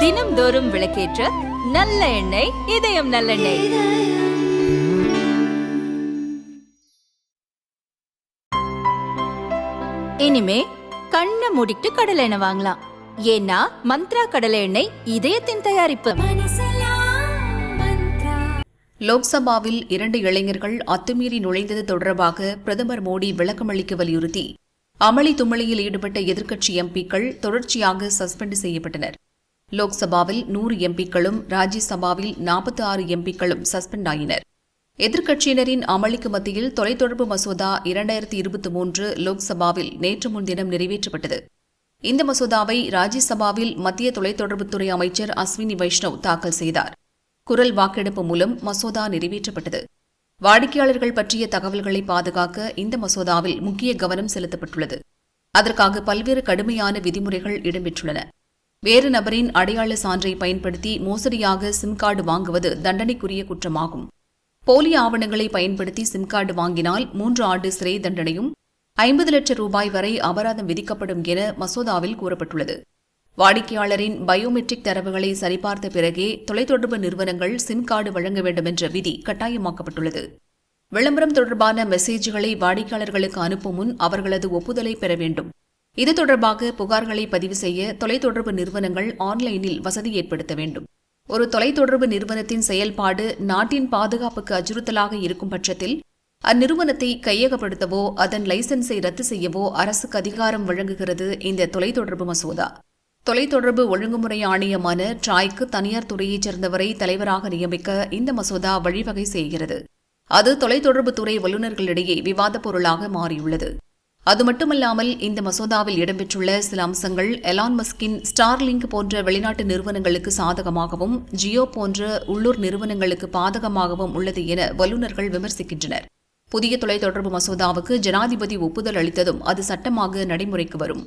தினம்தோறும் விளக்கேற்ற நல்ல எண்ணெய் இதயம் நல்லெண்ணெய். இனிமே கண்ணை மூடிட்டு கடலை எண்ணெய் வாங்கலாம். ஏன்னா மந்த்ரா கடலை எண்ணெய் இதயத்தின் தயாரிப்பு. லோக்சபாவில் இரண்டு இளைஞர்கள் அத்துமீறி நுழைந்தது தொடர்பாக பிரதமர் மோடி விளக்கமளிக்க வலியுறுத்தி அமளி தும்மளியில் ஈடுபட்ட எதிர்க்கட்சி எம்பிக்கள் தொடர்ச்சியாக சஸ்பெண்ட் செய்யப்பட்டனர். லோக்சபாவில் நூறு எம்பிக்களும் ராஜ்யசபாவில் நாற்பத்தி ஆறு எம்பிக்களும் சஸ்பெண்ட் ஆயினர். எதிர்க்கட்சியினரின் அமளிக்கு மத்தியில் தொலைத்தொடர்பு மசோதா இரண்டாயிரத்தி இருபத்தி மூன்று லோக்சபாவில் நேற்று முன்தினம் நிறைவேற்றப்பட்டது. இந்த மசோதாவை ராஜ்யசபாவில் மத்திய தொலைத்தொடர்புத்துறை அமைச்சர் அஸ்வினி வைஷ்ணவ் தாக்கல் செய்தார். குரல் வாக்கெடுப்பு மூலம் மசோதா நிறைவேற்றப்பட்டது. வாடிக்கையாளர்கள் பற்றிய தகவல்களை பாதுகாக்க இந்த மசோதாவில் முக்கிய கவனம் செலுத்தப்பட்டுள்ளது. அதற்காக பல்வேறு கடுமையான விதிமுறைகள் இடம்பெற்றுள்ளன. வேறு நபரின் அடையாள சான்றை பயன்படுத்தி மோசடியாக சிம் கார்டு வாங்குவது தண்டனைக்குரிய குற்றமாகும். போலி ஆவணங்களை பயன்படுத்தி சிம் கார்டு வாங்கினால் மூன்று ஆண்டு சிறை தண்டனையும் ஐம்பது லட்சம் ரூபாய் வரை அபராதம் விதிக்கப்படும் என மசோதாவில் கூறப்பட்டுள்ளது. வாடிக்கையாளரின் பயோமெட்ரிக் தரவுகளை சரிபார்த்த பிறகே தொலைத்தொடர்பு நிறுவனங்கள் சிம் கார்டு வழங்க வேண்டும் என்ற விதி கட்டாயமாக்கப்பட்டுள்ளது. விளம்பரம் தொடர்பான மெசேஜ்களை வாடிக்கையாளர்களுக்கு அனுப்பும் முன் அவர்களது ஒப்புதலை பெற வேண்டும். இது தொடர்பாக புகார்களை பதிவு செய்ய தொலைத்தொடர்பு நிறுவனங்கள் ஆன்லைனில் வசதி ஏற்படுத்த வேண்டும். ஒரு தொலைத்தொடர்பு நிறுவனத்தின் செயல்பாடு நாட்டின் பாதுகாப்புக்கு அச்சுறுத்தலாக இருக்கும் பட்சத்தில் அந்நிறுவனத்தை கையகப்படுத்தவோ அதன் லைசன்ஸை ரத்து செய்யவோ அரசுக்கு அதிகாரம் வழங்குகிறது இந்த தொலைத்தொடர்பு மசோதா. தொலைத்தொடர்பு ஒழுங்குமுறை ஆணையமான ட்ராய்க்கு தனியார் துறையைச் சேர்ந்தவரை தலைவராக நியமிக்க இந்த மசோதா வழிவகை செய்கிறது. அது தொலைத்தொடர்புத் துறை வல்லுநர்களிடையே விவாதப் பொருளாக மாறியுள்ளது. அது மட்டுமல்லாமல் இந்த மசோதாவில் இடம்பெற்றுள்ள சில அம்சங்கள் எலான் மஸ்கின் ஸ்டார்லிங்க் போன்ற வெளிநாட்டு நிறுவனங்களுக்கு சாதகமாகவும் ஜியோ போன்ற உள்ளூர் நிறுவனங்களுக்கு பாதகமாகவும் உள்ளது என வல்லுநர்கள் விமர்சிக்கின்றனர். புதிய தொலைத்தொடர்பு மசோதாவுக்கு ஜனாதிபதி ஒப்புதல் அளித்ததும் அது சட்டமாக நடைமுறைக்கு வரும்.